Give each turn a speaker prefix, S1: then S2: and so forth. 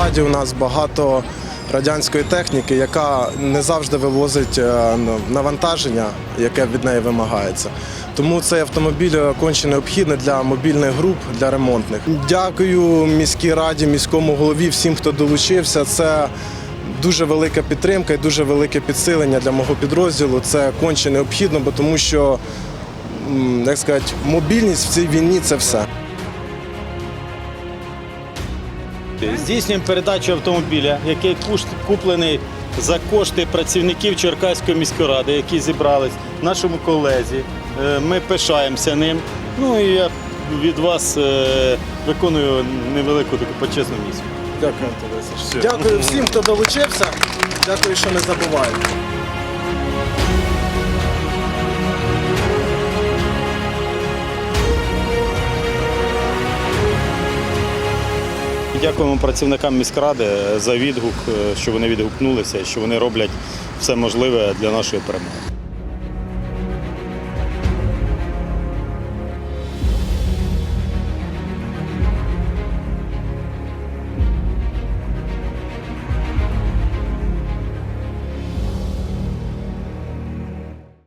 S1: міськраді у нас багато радянської техніки, яка не завжди вивозить е, навантаження, яке від неї вимагається. Тому цей автомобіль е, конче необхідний для мобільних груп, для ремонтних. Дякую міській раді, міському голові, всім, хто долучився. Це дуже велика підтримка і дуже велике підсилення для мого підрозділу. Це конче необхідно, бо тому що, як сказати, мобільність в цій війні це все.
S2: Здійснюємо передачу автомобіля, який куплений за кошти працівників Черкаської міської ради, які зібрались нашому колезі. Е, Ми пишаємося ним. Ну і я від вас е, виконую невелику таку почесну місію.
S1: Дякую, Дякую всім, хто долучився. Дякую, що не забуваєте.
S2: Дякуємо працівникам міськради за відгук, е, що вони відгукнулися, що вони роблять все можливе для нашої перемоги.